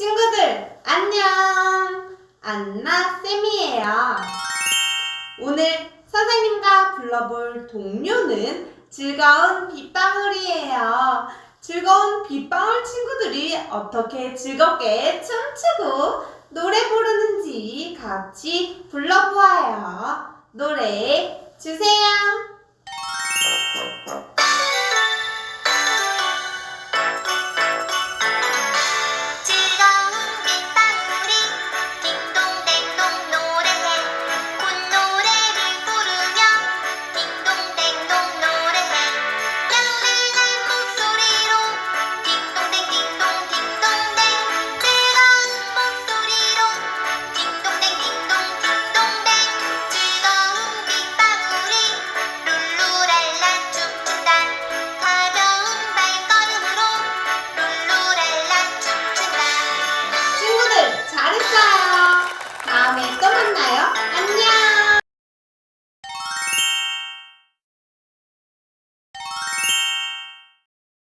친구들, 안녕! 안나쌤이에요. 오늘 선생님과 불러볼 동료는 즐거운 빗방울이에요. 즐거운 빗방울 친구들이 어떻게 즐겁게 춤추고 노래 부르는지 같이 불러보아요. 노래 주세요. Chào.